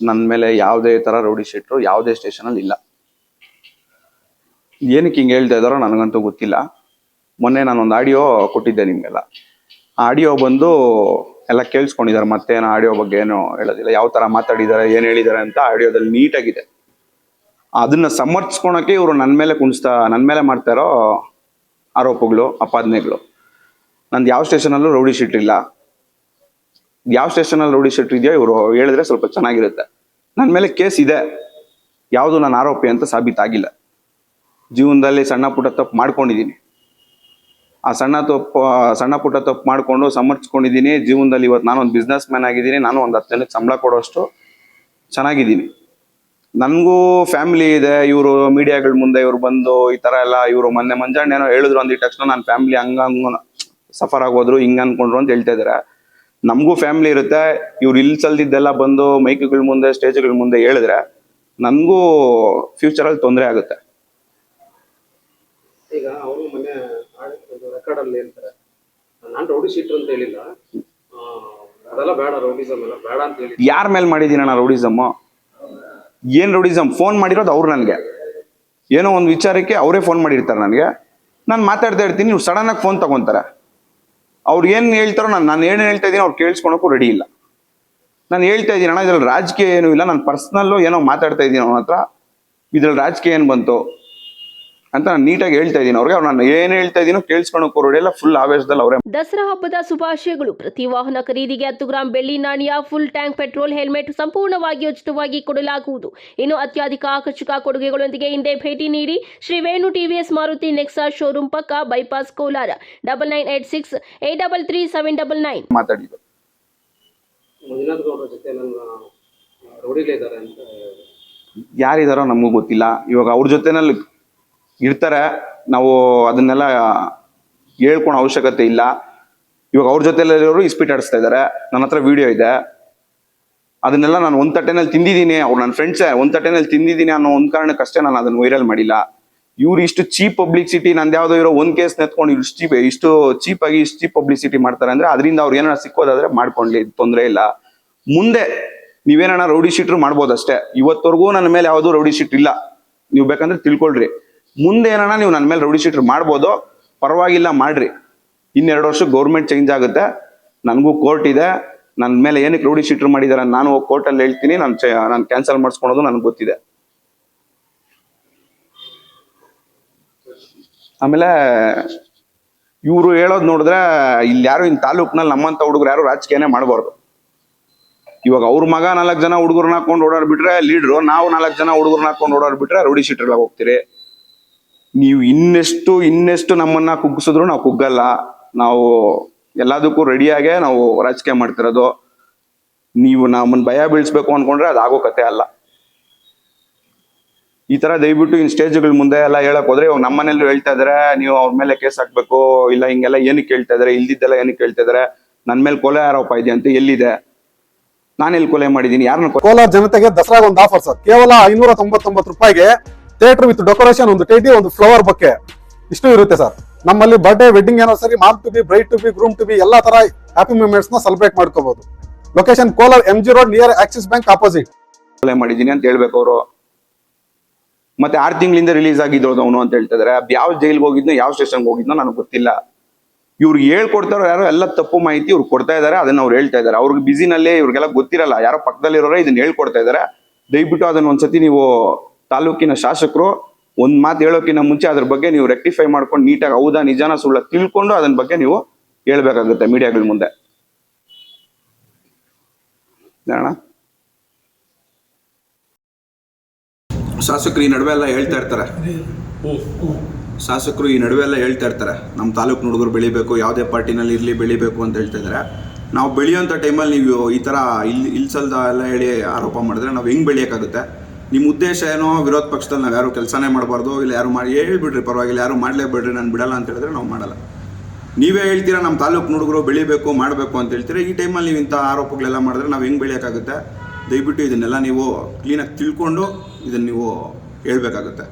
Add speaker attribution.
Speaker 1: ನನ್ನ ಮೇಲೆ ಯಾವುದೇ ಥರ ರೌಡಿ ಶೀಟ್ರು ಯಾವುದೇ ಸ್ಟೇಷನಲ್ಲಿ ಇಲ್ಲ. ಏನಕ್ಕೆ ಹಿಂಗೆ ಹೇಳ್ತಾ ಇದ್ದಾರೋ ನನಗಂತೂ ಗೊತ್ತಿಲ್ಲ. ಮೊನ್ನೆ ನಾನೊಂದು ಆಡಿಯೋ ಕೊಟ್ಟಿದ್ದೆ ನಿಮಗೆಲ್ಲ. ಆಡಿಯೋ ಬಂದು ಎಲ್ಲ ಕೇಳಿಸ್ಕೊಂಡಿದ್ದಾರೆ ಮತ್ತೇನು ಆಡಿಯೋ ಬಗ್ಗೆ ಏನು ಹೇಳೋದಿಲ್ಲ. ಯಾವ ಥರ ಮಾತಾಡಿದ್ದಾರೆ, ಏನು ಹೇಳಿದ್ದಾರೆ ಅಂತ ಆಡಿಯೋದಲ್ಲಿ ನೀಟಾಗಿದೆ. ಅದನ್ನ ಸಮರ್ಥಿಸ್ಕೊಳಕ್ಕೆ ಇವರು ನನ್ನ ಮೇಲೆ ಕುಣಿಸ್ತಾ ನನ್ನ ಮೇಲೆ ಮಾಡ್ತಾ ಇರೋ ಆರೋಪಗಳು, ಅಪಾದನೆಗಳು. ನಂದು ಯಾವ ಸ್ಟೇಷನಲ್ಲೂ ರೌಡಿ ಶೀಟ್ ಇಲ್ಲ. ಯಾವ ಸ್ಟೇಷನಲ್ಲಿ ಇದೆಯೋ ಇವರು ಹೇಳಿದ್ರೆ ಸ್ವಲ್ಪ ಚೆನ್ನಾಗಿರುತ್ತೆ. ನನ್ನ ಮೇಲೆ ಕೇಸ್ ಇದೆ. ಯಾವುದು ನಾನು ಆರೋಪಿ ಅಂತ ಸಾಬೀತಾಗಿಲ್ಲ. ಜೀವನದಲ್ಲಿ ಸಣ್ಣ ಪುಟ್ಟ ತಪ್ಪು ಮಾಡ್ಕೊಂಡಿದ್ದೀನಿ. ಆ ಸಣ್ಣ ತಪ್ಪು ಸಣ್ಣ ಪುಟ್ಟ ತಪ್ಪು ಮಾಡಿಕೊಂಡು ಸಮರ್ಥಿಸ್ಕೊಂಡಿದ್ದೀನಿ ಜೀವನದಲ್ಲಿ ಇವತ್ತು ನಾನೊಂದು ಬಿಸ್ನೆಸ್ ಮ್ಯಾನ್ ಆಗಿದ್ದೀನಿ. ನಾನು ಒಂದು ಹತ್ತು ಜನಕ್ಕೆ ಸಂಬಳ ಕೊಡೋಷ್ಟು ಚೆನ್ನಾಗಿದ್ದೀನಿ. ನನಗೂ ಫ್ಯಾಮಿಲಿ ಇದೆ. ಇವರು ಮೀಡಿಯಾಗಳ ಮುಂದೆ ಇವರು ಬಂದು ಈ ಥರ ಎಲ್ಲ ಇವರು ಮೊನ್ನೆ ಮಂಜಾಣ್ಣ ಏನೋ ಹೇಳಿದ್ರು ಅಂದಿದ ತಕ್ಷಣ ನಾನು ಫ್ಯಾಮಿಲಿ ಹಂಗ ಸಫರ್ ಆಗೋದ್ರು ಹಿಂಗೆ ಅನ್ಕೊಂಡ್ರು ಅಂತ ಹೇಳ್ತಾ ಇದ್ದಾರೆ ನಮಗೂ ಫ್ಯಾಮಿಲಿ ಇರುತ್ತೆ. ಇವ್ರು ಇಲ್ಲಿ ಸಲ್ದಿದ್ದೆಲ್ಲ ಬಂದು ಮೈಕ್ಗಳ ಮುಂದೆ ಸ್ಟೇಜ್ಗಳ ಮುಂದೆ ಹೇಳಿದ್ರೆ ನನಗೂ ಫ್ಯೂಚರಲ್ಲಿ ತೊಂದರೆ ಆಗುತ್ತೆ.
Speaker 2: ಈಗ ಅವರು ಮೊನ್ನೆ ರೆಕಾರ್ಡ್ ಅಲ್ಲಿ ಹೇಳ್ತಾರೆ. ನಾನು ರೌಡಿ ಶೀಟರ್ ಅಂತ ಹೇಳಿಲ್ಲ. ಅದೆಲ್ಲ ಬೇಡ ರೌಡಿಸಮ್ ಎಲ್ಲ ಬೇಡ ಅಂತ ಹೇಳಿ
Speaker 1: ಯಾರ ಮೇಲೆ ಮಾಡಿದ್ದೀನಿ ನಾನು ರೌಡಿಸಮ್ಮು? ಏನು ರೌಡಿಸಮ್ ಫೋನ್ ಮಾಡಿರೋದು ಅವ್ರು ನನಗೆ. ಏನೋ ಒಂದು ವಿಚಾರಕ್ಕೆ ಅವರೇ ಫೋನ್ ಮಾಡಿರ್ತಾರೆ ನನಗೆ. ನಾನು ಮಾತಾಡ್ತಾ ಇರ್ತೀನಿ ಇವ್ರು ಸಡನ್ನಾಗಿ ಫೋನ್ ತಗೊಂತಾರೆ. ಅವ್ರು ಏನು ಹೇಳ್ತಾರೋ ನಾನು ನಾನು ಏನು ಹೇಳ್ತಾ ಇದ್ದೀನಿ ಅವ್ರು ಕೇಳಿಸ್ಕೊಳಕ್ಕೂ ರೆಡಿ ಇಲ್ಲ. ನಾನು ಹೇಳ್ತಾ ಇದ್ದೀನಿ, ಅಣ್ಣ, ಇದ್ರಲ್ಲಿ ರಾಜಕೀಯ ಏನೂ ಇಲ್ಲ, ನಾನು ಪರ್ಸ್ನಲ್ಲು ಏನೋ ಮಾತಾಡ್ತಾ ಇದ್ದೀನಿ ಅವನ ಹತ್ರ. ಇದ್ರಲ್ಲಿ ರಾಜಕೀಯ ಏನು ಬಂತು? ಅಂತ ನಾನು ನೀಟಾಗಿ ಹೇಳ್ತಾ ಇದ್ದೀನಿ. ಅವ್ರಿಗೆ ಅವ್ರು ನಾನು ಏನು ಹೇಳ್ತಾ ಇದ್ದೀನೋ ಕೇಳಿಸ್ಕೊಂಡು ಕೊರೋಡೆಲ್ಲ ಫುಲ್ ಆವೇಶದಲ್ಲಿ ಅವರೇ.
Speaker 3: ದಸರಾ ಹಬ್ಬದ ಶುಭಾಶಯಗಳು. ಪ್ರತಿ ವಾಹನ ಖರೀದಿಗೆ ಹತ್ತು ಗ್ರಾಂ ಬೆಳ್ಳಿ ನಾಣ್ಯ ಫುಲ್ ಟ್ಯಾಂಕ್ ಪೆಟ್ರೋಲ್ ಹೆಲ್ಮೆಟ್ ಸಂಪೂರ್ಣವಾಗಿ ಉಚಿತವಾಗಿ ಕೊಡಲಾಗುವುದು. ಇನ್ನು ಅತ್ಯಧಿಕ ಆಕರ್ಷಕ ಕೊಡುಗೆಗಳೊಂದಿಗೆ ಹಿಂದೆ ಭೇಟಿ ನೀಡಿ Shri Venu TVS Maruti Nexa showroom ಪಕ್ಕ bypass Kolar. Double nine eight six eight double three seven double nine.
Speaker 1: ಮಾತಾಡಿದ್ದು.
Speaker 2: ಮಂಜುನಾಥ್ ಗೌಡ್ರ ಜೊತೆ ನನ್ನ ರೌಡಿಲೇ ಇದ್ದಾರೆ ಅಂತ
Speaker 1: ಯಾರಿದಾರೋ ನಮಗೂ ಗೊತ್ತಿಲ್ಲ. ಇವಾಗ ಅವ್ರ ಜೊತೆನಲ್ಲಿ ಇರ್ತಾರೆ. ನಾವು ಅದನ್ನೆಲ್ಲ ಹೇಳ್ಕೊಳೋ ಅವಶ್ಯಕತೆ ಇಲ್ಲ. ಇವಾಗ ಅವ್ರ ಜೊತೆಲಿರೋರು ಇಸ್ಪೀಟ್ ಆಡಿಸ್ತಾ ಇದ್ದಾರೆ. ನನ್ನ ಹತ್ರ ವಿಡಿಯೋ ಇದೆ. ಅದನ್ನೆಲ್ಲ ನಾನು ಒಂದು ತಟ್ಟೆನಲ್ಲಿ ತಿಂದಿದ್ದೀನಿ. ಅವ್ರು ನನ್ನ ಫ್ರೆಂಡ್ಸೇ ಒಂದು ತಟ್ಟೆನಲ್ಲಿ ತಿಂದಿದ್ದೀನಿ ಅನ್ನೋ ಒಂದು ಕಾರಣಕ್ಕಷ್ಟೇ ನಾನು ಅದನ್ನು ವೈರಲ್ ಮಾಡಿಲ್ಲ. ಇವ್ರು ಇಷ್ಟು ಚೀಪ್ ಪಬ್ಲಿಸಿಟಿ ನಂದು ಯಾವುದೋ ಇರೋ ಒಂದು ಕೇಸ್ ನೆತ್ಕೊಂಡು ಇಷ್ಟು ಚೀಪ್ ಇಷ್ಟು ಚೀಪಾಗಿ ಇಷ್ಟು ಚೀಪ್ ಪಬ್ಲಿಸಿಟಿ ಮಾಡ್ತಾರೆ ಅಂದರೆ ಅದರಿಂದ ಅವ್ರು ಏನಾರ ಸಿಕ್ಕೋದಾದ್ರೆ ಮಾಡ್ಕೊಳ್ಳಿ ತೊಂದರೆ ಇಲ್ಲ. ಮುಂದೆ ನೀವೇನ ರೌಡಿ ಶೀಟ್ರು ಮಾಡ್ಬೋದಷ್ಟೇ. ಇವತ್ತವರೆಗೂ ನನ್ನ ಮೇಲೆ ಯಾವುದೂ ರೌಡಿ ಶೀಟ್ ಇಲ್ಲ. ನೀವು ಬೇಕಂದ್ರೆ ತಿಳ್ಕೊಳ್ರಿ. ಮುಂದೆ ಏನಾರ ನೀವು ನನ್ನ ಮೇಲೆ ರೌಡಿ ಶೀಟ್ ಮಾಡ್ಬೋದು, ಪರವಾಗಿಲ್ಲ, ಮಾಡ್ರಿ. ಇನ್ನೆರಡು ವರ್ಷ ಗೌರ್ಮೆಂಟ್ ಚೇಂಜ್ ಆಗುತ್ತೆ. ನನಗೂ ಕೋರ್ಟ್ ಇದೆ. ನನ್ನ ಮೇಲೆ ಏನಕ್ಕೆ ರೌಡಿ ಶೀಟ್ ಮಾಡಿದಾರೆ ನಾನು ಹೋಗಿ ಕೋರ್ಟಲ್ಲಿ ಹೇಳ್ತೀನಿ. ನಾನು ನಾನು ಕ್ಯಾನ್ಸಲ್ ಮಾಡಿಸ್ಕೊಳೋದು ನನಗೆ ಗೊತ್ತಿದೆ. ಆಮೇಲೆ ಇವರು ಹೇಳೋದು ನೋಡಿದ್ರೆ ಇಲ್ಲಿ ಯಾರು ಇನ್ ತಾಲೂಕ್ನಲ್ಲಿ ನಮ್ಮಂತ ಹುಡುಗರು ಯಾರು ರಾಜಕೀಯನೇ ಮಾಡಬಾರ್ದು. ಇವಾಗ ಅವ್ರ ಮಗ ನಾಲ್ಕು ಜನ ಹುಡುಗರನ್ನ ಹಾಕೊಂಡು ಓಡಾಡ್ಬಿಟ್ರೆ ಲೀಡ್ರು ನಾವು ನಾಲ್ಕು ಜನ ಹುಡುಗರನ್ನ ಹಾಕೊಂಡು ಓಡಾಡ್ಬಿಟ್ರೆ ರೌಡಿ ಶೀಟ್ರೆಲ್ಲ ಹೋಗ್ತೀರಿ. ನೀವು ಇನ್ನೆಷ್ಟು ಇನ್ನೆಷ್ಟು ನಮ್ಮನ್ನ ಕುಗ್ಗಿಸಿದ್ರು ನಾವು ಕುಗ್ಗಲ್ಲ. ನಾವು ಎಲ್ಲದಕ್ಕೂ ರೆಡಿಯಾಗೆ ನಾವು ರಾಜಕೀಯ ಮಾಡ್ತಿರೋದು. ನೀವು ನಮ್ಮನ್ನ ಭಯ ಬೀಳಿಸ್ಬೇಕು ಅನ್ಕೊಂಡ್ರೆ ಅದು ಆಗೋ ಕತೆ ಅಲ್ಲ. ಈ ತರ ದಯವಿಟ್ಟು ಇನ್ ಸ್ಟೇಜ್ಗಳ ಮುಂದೆ ಎಲ್ಲ ಹೇಳಕ್ ಹೋದ್ರೆ ಇವಾಗ ನಮ್ಮನೇಲಿ ಹೇಳ್ತಾ ಇದ್ರೆ, ನೀವು ಅವ್ರ ಮೇಲೆ ಕೇಸ್ ಹಾಕ್ಬೇಕು, ಇಲ್ಲ ಹಿಂಗೆಲ್ಲ ಏನಕ್ಕೆ ಕೇಳ್ತಾ ಇದಾರೆ, ಇಲ್ದಿದ್ದೆಲ್ಲ ಏನಕ್ಕೆ ಕೇಳ್ತಾ ಇದಾರೆ ನನ್ನ ಮೇಲೆ ಕೊಲೆ ಆರೋಪ ಇದೆ ಅಂತ ಎಲ್ಲಿದೆ? ನಾನೆಲ್ಲಿ ಕೊಲೆ ಮಾಡಿದ್ದೀನಿ? ಯಾರನ್ನ ಕೊಲೆ
Speaker 4: ಕೋಲಾರ ಜನತೆಗೆ ದಸರಾಗ ಒಂದು ಆಫರ್ ಸರ್. ಕೇವಲ ಐನೂರ ತೊಂಬತ್ತೊಂಬತ್ತು ರೂಪಾಯಿಗೆ ಥಿಯೇಟರ್ ವಿತ್ ಡೆಕೋರೇಷನ್ ಒಂದು ಟೇಟಿ ಒಂದು ಫ್ಲವರ್ ಬೊಕ್ಕೆ. ಇಷ್ಟು ಇರುತ್ತೆ ಸರ್. ನಮ್ಮಲ್ಲಿ ಬರ್ಡೇ ವೆಡ್ಡಿಂಗ್ ಸರಿ mom to be bride to be groom to be ಎಲ್ಲಾ ತರ ಹ್ಯಾಪಿ ಮೂಮೆಂಟ್ಸ್ನ ಸೆಲೆಬ್ರೇಟ್ ಮಾಡ್ಕೋಬಹುದು location Kolar M G road near Axis bank opposite
Speaker 1: ಮಾಡಿದ್ದೀನಿ ಅಂತ ಹೇಳ್ಬೇಕು ಅವರು. ಮತ್ತೆ ಆರು ತಿಂಗಳಿಂದ ರಿಲೀಸ್ ಆಗಿದ್ದು ಅವನು ಅಂತ ಹೇಳ್ತಾ ಇದಾರೆ. ಯಾವ ಜೈಲ್ಗೆ ಹೋಗಿದ್ನೋ, ಯಾವ ಸ್ಟೇಷನ್ಗೆ ಹೋಗಿದ್ನೋ ನನಗೆ ಗೊತ್ತಿಲ್ಲ. ಇವ್ರಿಗೆ ಹೇಳ್ಕೊಡ್ತಾರೋ ಯಾರೋ ಎಲ್ಲ ತಪ್ಪು ಮಾಹಿತಿ ಇವ್ರು ಕೊಡ್ತಾ ಇದಾರೆ, ಅದನ್ನ ಅವ್ರು ಹೇಳ್ತಾ ಇದಾರೆ. ಅವ್ರಿಗೆ ಬಿಸಿನಲ್ಲೇ ಇವ್ರಿಗೆಲ್ಲ ಗೊತ್ತಿರಲ್ಲ. ಯಾರೋ ಪಕ್ಕದಲ್ಲಿರೋರೇ ಇದನ್ನ ಹೇಳ್ಕೊಡ್ತಾ ಇದಾರೆ. ದಯವಿಟ್ಟು ಅದನ್ನ ಒಂದ್ಸತಿ ನೀವು ತಾಲೂಕಿನ ಶಾಸಕರು ಒಂದ್ ಮಾತು ಹೇಳೋಕ್ಕಿಂತ ಮುಂಚೆ ಅದ್ರ ಬಗ್ಗೆ ನೀವು ರೆಕ್ಟಿಫೈ ಮಾಡ್ಕೊಂಡು ನೀಟಾಗಿ ಹೌದಾ, ನಿಜಾನ, ಸುಳ್ಳ ತಿಳ್ಕೊಂಡು ಅದನ್ನ ಬಗ್ಗೆ ನೀವು ಹೇಳ್ಬೇಕಾಗುತ್ತೆ ಮೀಡಿಯಾಗಳ ಮುಂದೆ. ಶಾಸಕರು ಈ ನಡುವೆ ಎಲ್ಲ ಹೇಳ್ತಾ ಇರ್ತಾರೆ. ಶಾಸಕರು ಈ ನಡುವೆ ಎಲ್ಲ ಹೇಳ್ತಾ ಇರ್ತಾರೆ. ನಮ್ಮ ತಾಲೂಕು ಹುಡುಗರು ಬೆಳಿಬೇಕು, ಯಾವುದೇ ಪಾರ್ಟಿನಲ್ಲಿ ಇರಲಿ, ಬೆಳಿಬೇಕು ಅಂತ ಹೇಳ್ತಾ ಇದ್ದಾರೆ ನಾವು ಬೆಳೆಯೋಂಥ ಟೈಮಲ್ಲಿ ನೀವು ಈ ಥರ ಇಲ್ಲಿ ಇಲ್ಸಲ್ದ ಎಲ್ಲ ಹೇಳಿ ಆರೋಪ ಮಾಡಿದ್ರೆ ನಾವು ಹೆಂಗೆ ಬೆಳೆಯೋಕ್ಕಾಗುತ್ತೆ? ನಿಮ್ಮ ಉದ್ದೇಶ ಏನೋ ವಿರೋಧ ಪಕ್ಷದಲ್ಲಿ ನಾವು ಯಾರು ಕೆಲಸನೇ ಮಾಡಬಾರ್ದು, ಇಲ್ಲ ಯಾರು ಮಾಡಿ, ಹೇಳ್ಬಿಡ್ರಿ, ಪರವಾಗಿಲ್ಲ, ಯಾರು ಮಾಡಲೇಬೇಡ್ರಿ, ನಾನು ಬಿಡಲ್ಲ ಅಂತ ಹೇಳಿದ್ರೆ ನಾವು ಮಾಡಲ್ಲ. ನೀವೇ ಹೇಳ್ತೀರಾ ನಮ್ಮ ತಾಲೂಕು ಹುಡುಗರು ಬೆಳಿಬೇಕು, ಮಾಡಬೇಕು ಅಂತ ಹೇಳ್ತೀರಾ? ಈ ಟೈಮಲ್ಲಿ ನೀವು ಇಂಥ ಆರೋಪಗಳೆಲ್ಲ ಮಾಡಿದ್ರೆ ನಾವು ಹೆಂಗೆ ಬೆಳೆಯೋಕ್ಕಾಗುತ್ತೆ? ದಯವಿಟ್ಟು ಇದನ್ನೆಲ್ಲ ನೀವು ಕ್ಲೀನಾಗಿ ತಿಳ್ಕೊಂಡು ಇದನ್ನು ನೀವು ಹೇಳ್ಬೇಕಾಗುತ್ತೆ.